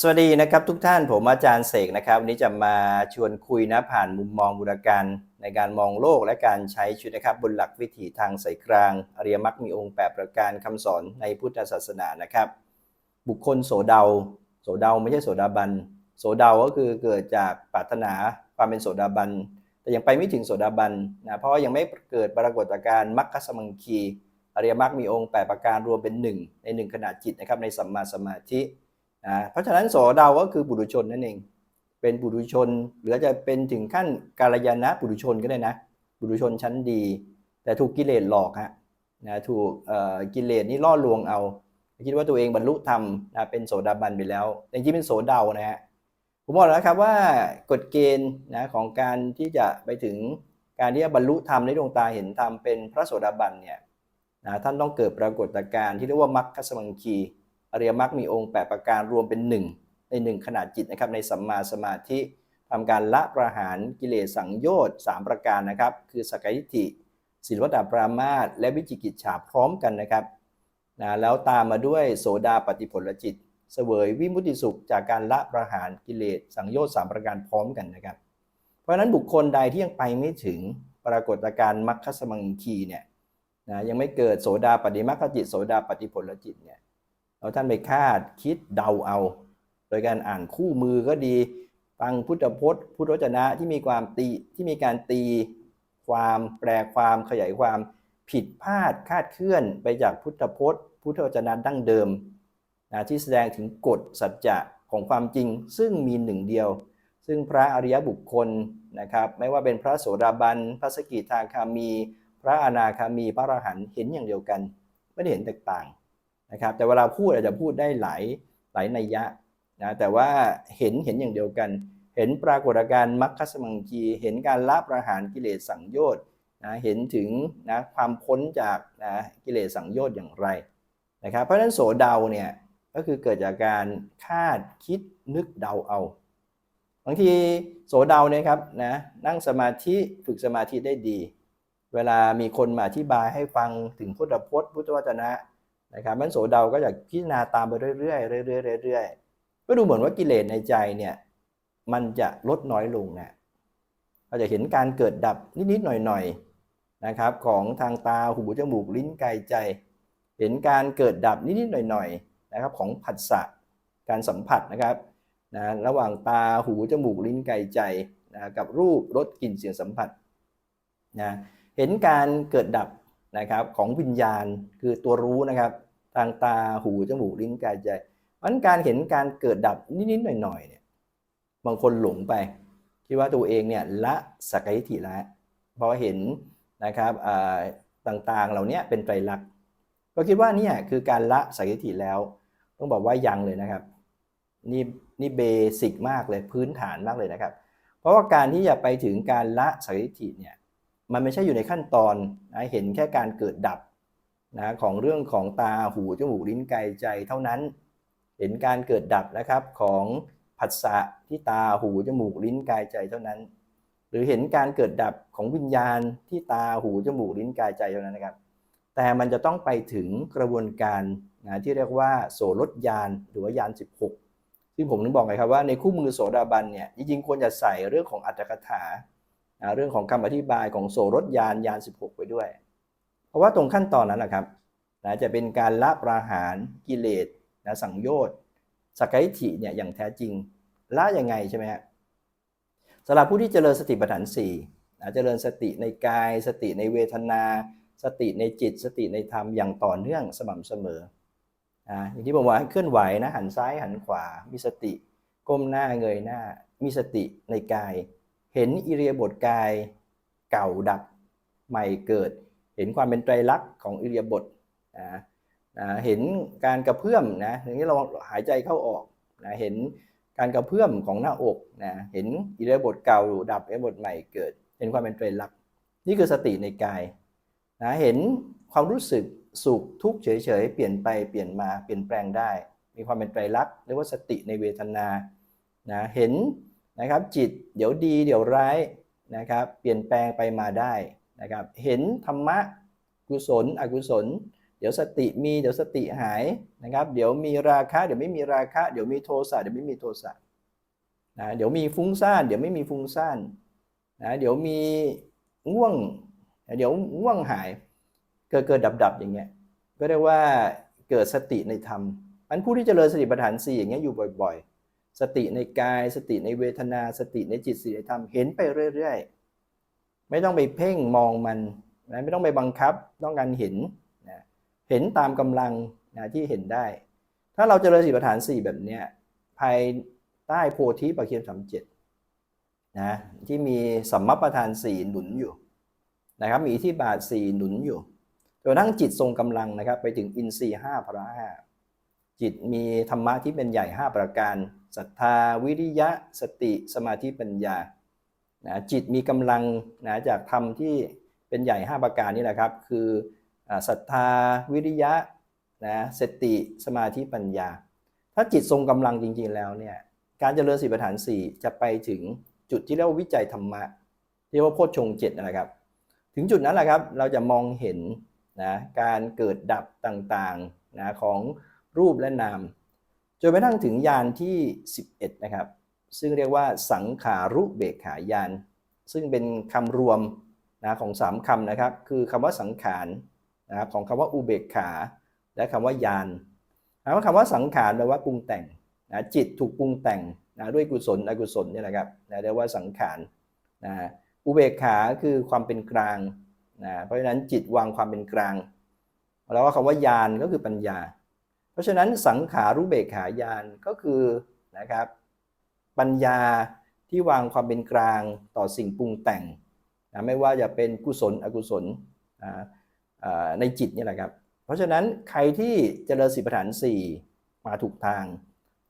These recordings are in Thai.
สวัสดีนะครับทุกท่านผมอาจารย์เสกนะครับวันนี้จะมาชวนคุยนะผ่านมุมมองบุรการในการมองโลกและการใช้ชีวิตนะครับบนหลักวิถีทางสายกลาง อริยมรรคมีองค์ 8 ประการคำสอนในพุทธศาสนานะครับ บุคคลโสดาโสดาไม่ใช่โสดาบันโสดาก็คือเกิดจากปรารถนาความเป็นโสดาบันแต่ยังไปไม่ถึงโสดาบันนะเพราะยังไม่เกิดปรากฏการณ์มรรคสมังคี อริยมรรคมีองค์ 8 ประการรวมเป็นหนึ่งในหนึ่งขณะจิตนะครับในสัมมาสมาธิ นะเพราะฉะนั้นโสดาวก็คือบุรุชนนั่นเอง เป็นบุรุชน หรือจะเป็นถึงขั้นกาลยานะบุรุชนก็ได้นะ บุรุชนชั้นดี แต่ถูกกิเลสหลอกฮะนะถูกกิเลสนี่ล่อลวงเอา คิดว่าตัวเองบรรลุธรรมนะเป็นโสดาบันไปแล้วแต่จริงๆเป็นโสดานะฮะผมบอกแล้วครับว่ากฎเกณฑ์นะของการที่จะไปถึงการที่จะบรรลุธรรมในดวงตาเห็นธรรมเป็นพระโสดาบันเนี่ยนะท่านต้องเกิดปรากฏการณ์ที่เรียกว่ามรรคสมังคี อริยมรรคมีองค์ 8 ประการรวมเป็นหนึ่งในหนึ่งขนาดจิตนะครับในสัมมาสมาธิทำการละประหารกิเลสสังโยชน์3ประการนะครับ คือสกกายทิฐิศีลวัตตปรามาสและวิจิกิจฉาพร้อมกันนะครับนะแล้วตามมาด้วยโสดาปฏิผลจิต เสวยวิมุตติสุขจากการละประหารกิเลสสังโยชน์3ประการพร้อมกันนะครับ เพราะฉะนั้นบุคคลใดที่ยังไปไม่ถึงปรากฏการณ์มรรคสมังคีเนี่ยนะยังไม่เกิดโสดาปฏิมรรคจิตโสดาปฏิผลจิตเนี่ย เราท่านไปคาดคิดเดาเอา โดยการอ่านคู่มือก็ดี ฟังพุทธพจน์ พุทธวจนะที่มีความตีที่มีการตีความแปลความขยายความผิดพลาดคาดเคลื่อนไปจากพุทธพจน์ พุทธวจนะดั้งเดิมนะที่แสดงถึงกฎสัจจะของความจริง ซึ่งมีหนึ่งเดียว ซึ่งพระอริยบุคคลนะครับไม่ว่าเป็นพระโสดาบัน พระสกิทาคามี พระอนาคามี พระอรหันต์เห็นอย่างเดียวกัน ไม่ได้เห็นแตกต่าง นะครับแต่เวลาพูดอาจจะพูดได้หลายหลายนัยยะนะแต่ว่าเห็นเห็นอย่างเดียวกัน เห็นปรากฏการณ์มรรคสมังคีเห็นการละประหารกิเลสสังโยชน์นะเห็นถึงนะความพ้นจากนะกิเลสสังโยชน์อย่างไรนะครับเพราะฉะนั้นโสดาเนี่ยก็คือเกิดจากการคาดคิดนึกเดาเอาบางทีโสดาเนี่ยครับนะนั่งสมาธิฝึกสมาธิได้ดี เวลามีคนมาอธิบายให้ฟังถึงพุทธพจน์พุทธวจนะ นะครับมันโสเดาก็จะพิจารณาตามไปเรื่อยๆเรื่อยๆเรื่อยๆก็ดูเหมือนว่ากิเลสในใจเนี่ยมันจะลดน้อยลงนะเราจะเห็นการเกิดดับนิดๆหน่อยๆนะครับ ของทางตาหูจมูกลิ้นกายใจ เห็นการเกิดดับนิดๆหน่อยๆนะครับของผัสสะการสัมผัสนะครับนะระหว่างตาหูจมูกลิ้นกายใจนะกับรูปรสกลิ่นเสียงสัมผัสนะเห็นการเกิดดับ นะครับของวิญญาณคือตัวรู้นะครับทางตาหูจมูกลิ้นกายใจมันการเห็นการเกิดดับนิดๆหน่อยๆเนี่ยบางคนหลงไปคิดว่าตัวเองเนี่ยละสักกายทิฏฐิแล้วเพราะเห็นนะครับต่างๆเหล่านี้เป็นไตรลักษณ์ก็คิดว่านี่คือการละสักกายทิแล้ว ต้องบอกว่ายังเลยนะครับนี่นี่เบสิกมากเลยพื้นฐานมากเลยนะครับ เพราะว่าการที่จะไปถึงการละสักกายทิฏฐิเนี่ย มันไม่ใช่อยู่ในขั้นตอนนะเห็นแค่การเกิดดับนะของเรื่องของตาหูจมูกลิ้นกายใจเท่านั้น เห็นการเกิดดับนะครับของผัสสะที่ตาหูจมูกลิ้นกายใจเท่านั้น หรือเห็นการเกิดดับของวิญญาณที่ตาหูจมูกลิ้นกายใจเท่านั้นนะครับ แต่มันจะต้องไปถึงกระบวนการนะที่เรียกว่าโสรถยานหรือว่ายาน 16 ซึ่งผมถึงบอกไงครับว่าในคู่มือโสดาบันเนี่ยจริงๆควรจะใส่เรื่องของอัตถกถา นะเรื่องของคำอธิบายของโสรถยานยาน 16 ไปด้วย เพราะว่าตรงขั้นตอนนั้นนะครับนะจะเป็นการละประหารกิเลสนะสังโยชน์สกายถิเนี่ยอย่างแท้จริงละยังไงใช่ไหมฮะสำหรับผู้ที่เจริญสติปัฏฐาน4นะเจริญสติในกาย สติในเวทนา สติในจิต สติในธรรมอย่างต่อเนื่องสม่ำเสมออ่าอย่างที่ผมว่าเคลื่อนไหวนะหันซ้ายหันขวา มีสติก้มหน้าเงยหน้า มีสติในกาย เห็นอิเรียบทกายเก่าดับใหม่เกิด เห็นความเป็นไตรลักษณ์ของอิเรียบทนะนะเห็นการกระเพื่อมนะอย่างนี้เราหายใจเข้าออกนะเห็นการกระเพื่อมของหน้าอกนะเห็นอิเลียาบทเก่าดับอิเลียาบทใหม่เกิด เห็นความเป็นไตรลักษณ์นี่คือสติในกายนะเห็นความรู้สึกสุขทุกข์เฉยๆเปลี่ยนไปเปลี่ยนมาเปลี่ยนแปลงได้ มีความเป็นไตรลักษณ์เรียกว่าสติในเวทนานะเห็น นะครับ จิตเดี๋ยวดีเดี๋ยวร้ายนะครับ เปลี่ยนแปลงไปมาได้นะครับ เห็นธรรมะกุศล อกุศล เดี๋ยวสติมีเดี๋ยวสติหายนะครับ เดี๋ยวมีราคะเดี๋ยวไม่มีราคะ เดี๋ยวมีโทสะเดี๋ยวไม่มีโทสะนะเดี๋ยวมีฟุ้งซ่านเดี๋ยวไม่มีฟุ้งซ่านนะเดี๋ยวมีง่วง เดี๋ยวง่วงหาย เกิดเกิดดับดับอย่างเงี้ยก็เรียกว่าเกิดสติในธรรมมันผู้ที่เจริญสติปัฏฐานสี่อย่างเงี้ยอยู่บ่อย ๆ สติในกาย สติในเวทนา สติในจิตสติในธรรมเห็นไปเรื่อยๆ ไม่ต้องไปเพ่งมองมันนะไม่ต้องไปบังคับต้องการเห็นนะเห็นตามกำลังนะที่เห็นได้ ถ้าเราเจริญสติปัฏฐานสี่แบบเนี้ยภายใต้โพธิปัจเคียมสามเจ็ดนะที่มีสัมมปประธานสี่หนุนอยู่นะครับมีอิทธิบาทสี่หนุนอยู่จนทั่งจิตทรงกำลังนะครับไปถึงอินทรีย์ห้าพระห้าจิตมีธรรมะที่เป็นใหญ่ 5 ประการ ศรัทธาวิริยะสติสมาธิปัญญานะจิตมีกำลังนะจากธรรมที่เป็นใหญ่ 5 ประการนี่แหละครับ คือศรัทธาวิริยะนะสติสมาธิปัญญา ถ้าจิตทรงกำลังจริงๆแล้วเนี่ยการเจริญสีประฐาน 4 จะไปถึงจุดที่เรียกว่าวิจัยธรรมะที่เรียกว่าโพชฌงค์เจ็ดนะครับ ถึงจุดนั้นแหละครับเราจะมองเห็นนะการเกิดดับต่างๆนะของรูปและนาม จนไปทั้งถึงยานที่ 11 นะครับ ซึ่งเรียกว่าสังขารุเบกขายาน ซึ่งเป็นคำรวมนะของ 3คำนะครับ คือคำว่าสังขารนะครับของคำว่าอุเบกขา และคำว่ายานคำว่าคำว่าสังขารแปลว่าปรุงแต่งนะจิตถูกปรุงแต่งนะด้วยกุศลอกุศลนี่ยนะครับนะเรียกว่าสังขารนะอุเบกขาคือความเป็นกลางนะเพราะฉะนั้นจิตวางความเป็นกลาง แล้วก็คำว่ายานก็คือปัญญา เพราะฉะนั้นสังขารุเบกขายานก็คือนะครับปัญญาที่วางความเป็นกลางต่อสิ่งปรุงแต่งนะไม่ว่าจะเป็นกุศลอกุศลนะในจิตนี่แหละครับ เพราะฉะนั้นใครที่เจริญสิบปฐานสี่มาถูกทาง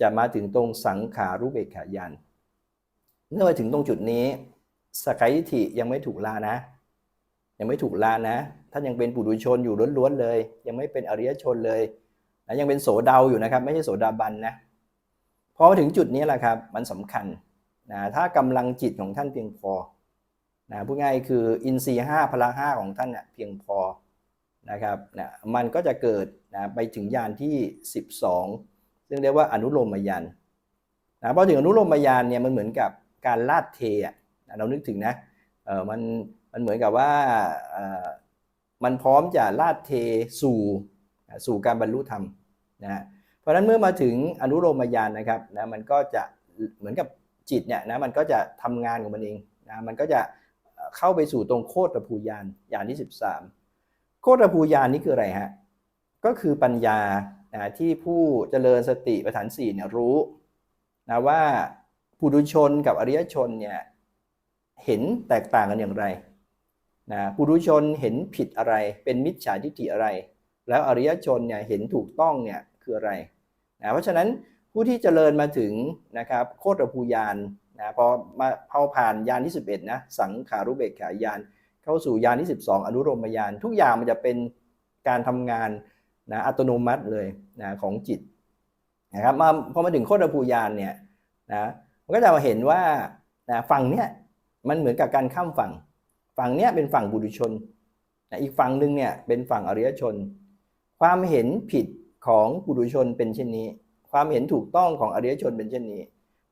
จะมาถึงตรงสังขารุเบกขายานเมื่อมาถึงตรงจุดนี้สกายทิฏฐิยังไม่ถูกลานะ ยังไม่ถูกลานะท่านยังเป็นปุถุชนอยู่ล้วนๆเลย ยังไม่เป็นอริยชนเลย นะยังเป็นโสดาอยู่นะครับ ไม่ใช่โสดาบันนะพอมาถึงจุดนี้แหละครับ มันสำคัญนะถ้ากำลังจิตของท่านเพียงพอนะพูดง่ายคืออินทรีย์ห้าพละห้าของท่านน่ะเพียงพอนะครับนะมันก็จะเกิดนะไปถึงยานที่ 12 ซึ่งเรียกว่าอนุโลมยานนะพอถึงอนุโลมยานเนี่ยมันเหมือนกับการลาดเทอะนะเรานึกถึงนะเออมันมันเหมือนกับว่าเออมันพร้อมจะลาดเทสู่สู่การบรรลุธรรม นะเพราะฉะนั้นเมื่อมาถึงอนุโลมยานนะครับนะมันก็จะเหมือนกับจิตเนี่ยนะมันก็จะทำงานของมันเองนะมันก็จะเข้าไปสู่ตรงโคตรภูยานยานที่ 13 โคตรภูยานนี่คืออะไรฮะก็คือปัญญานะที่ผู้เจริญสติปัฏฐานสี่เนี่ยรู้นะว่าปุถุชนกับอริยชนเนี่ยเห็นแตกต่างกันอย่างไรนะปุถุชนเห็นผิดอะไรเป็นมิจฉาทิฏฐิอะไร แล้วอริยชนเนี่ยเห็นถูกต้องเนี่ย คืออะไรนะเพราะฉะนั้นผู้ที่เจริญมาถึงนะครับโคตรภูยานนะพอมาพอผ่านยานที่ 11นะสังขารุเบกขายาน เข้าสู่ยานที่ 12 อนุโลมยาน ทุกอย่างมันจะเป็นการทำงานนะอัตโนมัติเลยนะของจิตนะครับมาพอมาถึงโคตรภูยานเนี่ยนะมันก็จะมาเห็นว่านะฝั่งเนี้ยมันเหมือนกับการข้ามฝั่ง ฝั่งเนี้ยเป็นฝั่งบุรุชนนะอีกฝั่งหนึ่งเนี่ยเป็นฝั่งอริยชน ความเห็นผิด ของปุถุชนเป็นเช่นนี้ ความเห็นถูกต้องของอริยชนเป็นเช่นนี้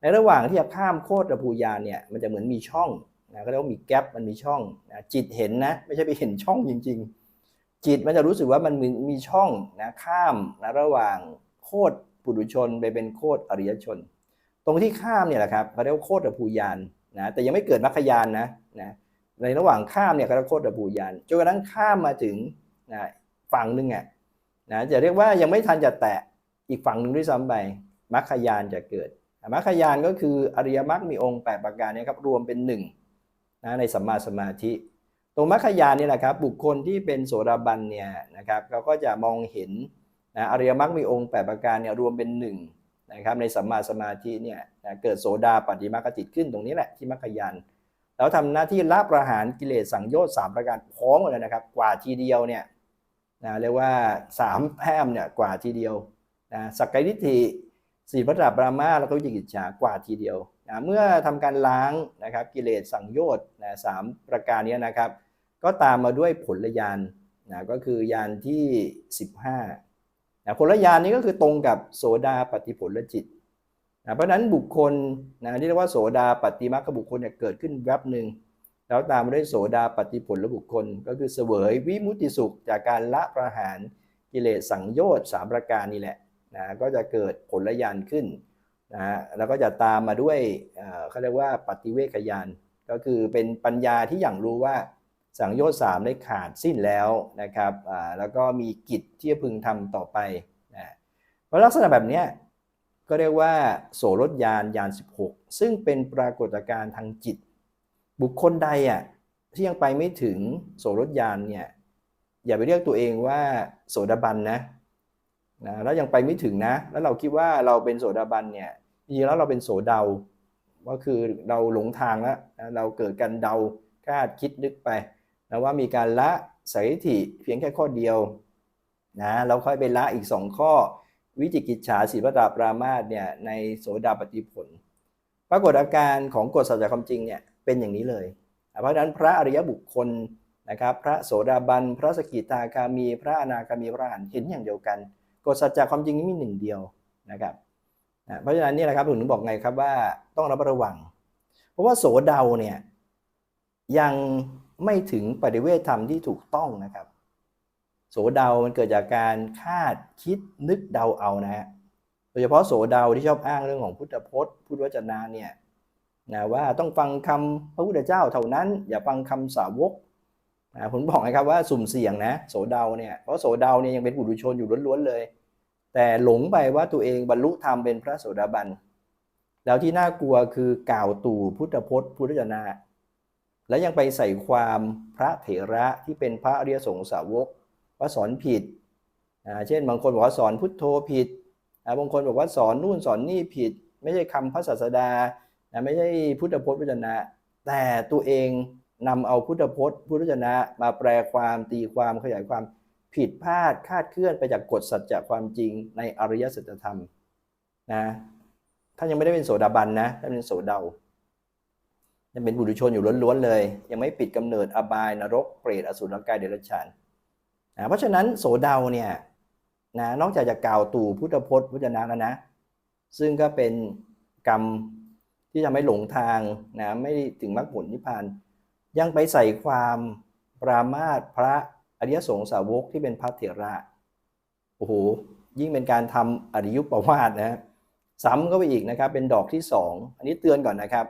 ในระหว่างที่จะข้ามโคตรภูยานเนี่ยมันจะเหมือนมีช่องนะก็เรียกว่ามีแกลบมันมีช่องนะจิตเห็นนะไม่ใช่ไปเห็นช่องจริง ๆ จิตมันจะรู้สึกว่ามันมีมีช่องนะข้ามนะระหว่างโคตรปุถุชนไปเป็นโคตรอริยชน ตรงที่ข้ามเนี่ยแหละครับเขาเรียกว่าโคตรภูยานนะแต่ยังไม่เกิดมรรคยานนะนะในระหว่างข้ามเนี่ยเขาเรียกว่าโคตรภูยานจนกระทั่งข้ามมาถึงนะฝั่งหนึ่งอะ นะจะเรียกว่ายังไม่ทันจะแตะอีกฝั่งหนึ่งด้วยซ้ำไปมรรคยานจะเกิดมรรคยานก็คืออริยมรรคมีองค์ 8 ประการเนี้ครับรวมเป็นหนึ่งนะในสัมมาสมาธิ ตรงมรรคยานนี่แหละครับบุคคลที่เป็นโสดาบันเนี่ยนะครับเขาก็จะมองเห็นนะอริยมรรคมีองค์ 8 ประการเนี่ยรวมเป็นหนึ่งนะครับในสัมมาสมาธิเนี่ยนะเกิดโสดาปฏิมรรคจิตขึ้นตรงนี้แหละที่มรรคยานแล้วทำหน้าที่ละประหารกิเลสสังโยชน์สามประการพร้อมกันเลยนะครับ กว่าทีเดียวเนี่ย นะเรียกว่าสามแพรมเนี่ยกว่าทีเดียวนะสักกายทิฏฐิสีพระตราปรามาแล้วก็วิจิกิจฉากว่าทีเดียวนะเมื่อทำการล้างนะครับกิเลสสังโยชน์นะสามประการนี้นะครับ ก็ตามมาด้วยผลญาณนะก็คือยานที่ 15นะคนละยานนี้ก็คือตรงกับโสดาปฏิผลจิตนะเพราะฉะนั้นบุคคลนะที่เรียกว่าโสดาปฏิมาคบุคคลเนี่ยเกิดขึ้นแวบหนึ่ง แล้วตามมาด้วยโสดาปฏิผลบุคคล ก็คือเสวยวิมุติสุขจากการละประหารกิเลสสังโยชน์สามประการนี่แหละนะก็จะเกิดผลญาณขึ้นนะฮะแล้วก็จะตามมาด้วยเขาเรียกว่าปฏิเวกญาณก็คือเป็นปัญญาที่อย่างรู้ว่าสังโยชน์สามได้ขาดสิ้นแล้วนะครับแล้วก็มีกิจที่จะพึงทำต่อไปนะเพราะลักษณะแบบนี้ก็เรียกว่าโสรถยานยาน 16 ซึ่งเป็นปรากฏการณ์ทางจิต บุคคลใดอะที่ยังไปไม่ถึงโสรถยานเนี่ยอย่าไปเรียกตัวเองว่าโสดาบันนะนะแล้วยังไปไม่ถึงนะ แล้วเราคิดว่าเราเป็นโสดาบันเนี่ยจริงแล้วเราเป็นโสเดาก็คือเราหลงทางแล้วนะเราเกิดการเดาคาดคิดนึกไปนะว่ามีการละสถิติเพียงแค่ข้อเดียวนะเราค่อยไปละอีกสองข้อ วิจิกิจฉาสีปตาปรามาสเนี่ยในโสดาปฏิผล ปรากฏอาการของกฎสัจจะความจริงเนี่ย เป็นอย่างนี้เลย เพราะฉะนั้นพระอริยบุคคลนะครับ พระโสดาบัน พระสกิทาคามี พระอนาคามีพระอรหันต์เห็นอย่างเดียวกันกฎสัจจะความจริงนี้มีหนึ่งเดียวนะครับนะเพราะฉะนั้นนี่แหละครับผมถึงบอกไงครับว่าต้องระมัดระวัง เพราะว่าโสเดาเนี่ยยังไม่ถึงปฏิเวทธรรมที่ถูกต้องนะครับ โสเดามันเกิดจากการคาดคิดนึกเดาเอานะฮะโดยเฉพาะโสเดาที่ชอบอ้างเรื่องของพุทธพจน์ พุทธวจนะเนี่ย นะว่าต้องฟังคำพระพุทธเจ้าเท่านั้น อย่าฟังคำสาวกนะผมบอกนะครับว่าสุ่มเสี่ยงนะโสเดาเนี่ยเพราะโสเดาเนี่ยยังเป็นบุรุชนอยู่ล้วนๆเลย แต่หลงไปว่าตัวเองบรรลุธรรมเป็นพระโสดาบันแล้วที่น่ากลัวคือกล่าวตู่พุทธพจน์พุทธจนะและยังไปใส่ความพระเถระที่เป็นพระอริยสงฆ์สาวกว่าสอนผิดเช่นบางคนบอกว่าสอนพุทโธผิดนะบางคนบอกว่าสอนนู่นสอนนี่ผิด ไม่ใช่คำพระศาสดา นะไม่ใช่พุทธพจน์พุทธนะ แต่ตัวเองนำเอาพุทธพจน์พุทธจนะ มาแปลความตีความขยายความผิดพลาดคาดเคลื่อนไปจากกฎสัจจะความจริงในอริยสัจธรรมนะท่านยังไม่ได้เป็นโสดาบันนะท่านเป็นโสเดายังเป็นบุรุชนอยู่ล้วนๆเลย ยังไม่ปิดกำเนิดอบายนรกเปรตอสุรกายเดรัจฉานนะเพราะฉะนั้นโสเดาเนี่ยนะนอกจากจะกล่าวตู่พุทธพจน์พุทธนาแล้วนะ ซึ่งก็เป็นกรรม ที่ทำให้หลงทางนะไม่ถึงมรรคผลนิพพาน ยังไปใส่ความปรามาสพระอริยสงฆ์สาวกที่เป็นพระเถระโอ้โหยิ่งเป็นการทำอริยุปวาทนะซ้ำก็ไปอีกนะครับ เป็นดอกที่สองอันนี้เตือนก่อนนะครับ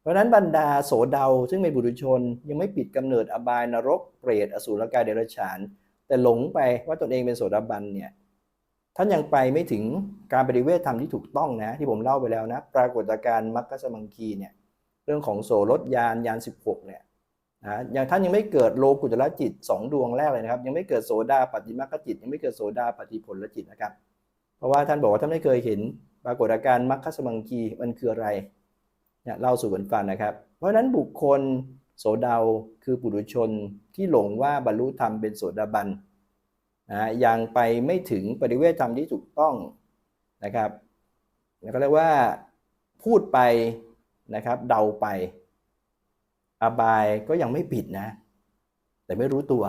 เพราะนั้นบรรดาโสเดาซึ่งเป็นบุรุชน ยังไม่ปิดกำเนิดอบายนรกเปรตอสุรกายเดรัจฉาน แต่หลงไปว่าตนเองเป็นโสดาบันเนี่ย ท่านยังไปไม่ถึงการปฏิเวทธรรมที่ถูกต้องนะ ที่ผมเล่าไปแล้วนะ ปรากฏการณ์มรรคสมังคีเนี่ยเรื่องของโสรถยานยาน 16เนี่ยนะอย่างท่านยังไม่เกิดโลกุตละจิต 2 ดวงแรกเลยนะครับ ยังไม่เกิดโสดาปฏิมรรคจิต ยังไม่เกิดโสดาปฏิผลจิตนะครับ เพราะว่าท่านบอกว่าท่านไม่เคยเห็น ปรากฏการณ์มรรคสมังคีมันคืออะไรเนี่ยเล่าสู่กันฟังนะครับ เพราะฉะนั้นบุคคลโสดาคือปุถุชนที่หลงว่าบรรลุธรรมเป็นโสดาบัน นะยังไปไม่ถึงปฏิเวทธรรมที่ถูกต้องนะครับแล้วก็เรียกว่าพูดไปนะครับเดาไป อบายก็ยังไม่ปิดนะ แต่ไม่รู้ตัว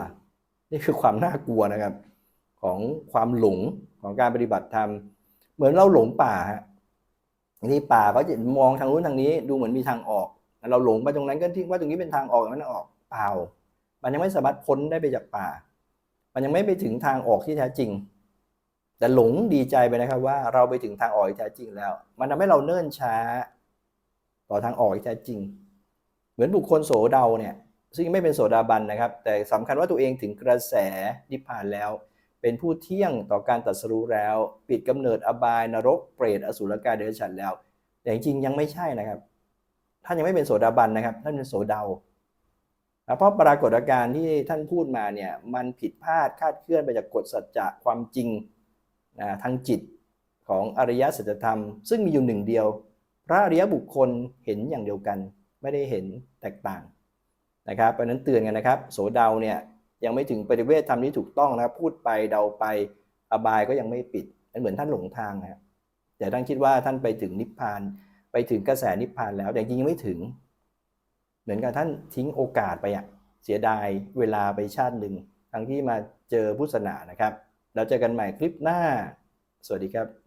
นี่คือความน่ากลัวนะครับ ของความหลงของการปฏิบัติธรรม เหมือนเราหลงป่าฮะนี่ป่าเขาจะมองทางนู้นทางนี้ดูเหมือนมีทางออก เราหลงไปตรงนั้นก็ทิ้งว่าตรงนี้เป็นทางออกนั้นออกเปล่า มันยังไม่สามารถพ้นได้ไปจากป่า มันยังไม่ไปถึงทางออกที่แท้จริง แต่หลงดีใจไปนะครับว่าเราไปถึงทางออกที่แท้จริงแล้ว มันทำให้เราเนิ่นช้า ต่อทางออกที่แท้จริง เหมือนบุคคลโสเดาเนี่ย ซึ่งไม่เป็นโสดาบันนะครับ แต่สำคัญว่าตัวเองถึงกระแสนิพพานแล้ว เป็นผู้เที่ยงต่อการตรัสรู้แล้ว ปิดกำเนิดอบายนรกเปรตอสุรกายเดรัจฉานแล้ว แต่จริงๆยังไม่ใช่นะครับท่านยังไม่เป็นโสดาบันนะครับท่านเป็นโสเดา เพราะปรากฏการณ์ที่ท่านพูดมาเนี่ยมันผิดพลาดคาดเคลื่อนไปจากกฎสัจจะความจริงนะทางจิตของอริยสัจธรรม ซึ่งมีอยู่หนึ่งเดียว พระอริยบุคคลเห็นอย่างเดียวกัน ไม่ได้เห็นแตกต่างนะครับเพราะนั้นเตือนกันนะครับ โสเดาเนี่ยยังไม่ถึงปฏิเวทธรรมที่ถูกต้องนะครับพูดไปเดาไปอบายก็ยังไม่ปิดมันเหมือนท่านหลงทางนะครับแต่ท่านคิดว่าท่านไปถึงนิพพานไปถึงกระแสนิพพานแล้วแต่จริงยังไม่ถึง เหมือนกับท่านทิ้งโอกาสไปอะเสียดายเวลาไปชาติหนึ่งทั้งที่มาเจอพุทธศาสนานะครับ แล้วเจอกันใหม่คลิปหน้า สวัสดีครับ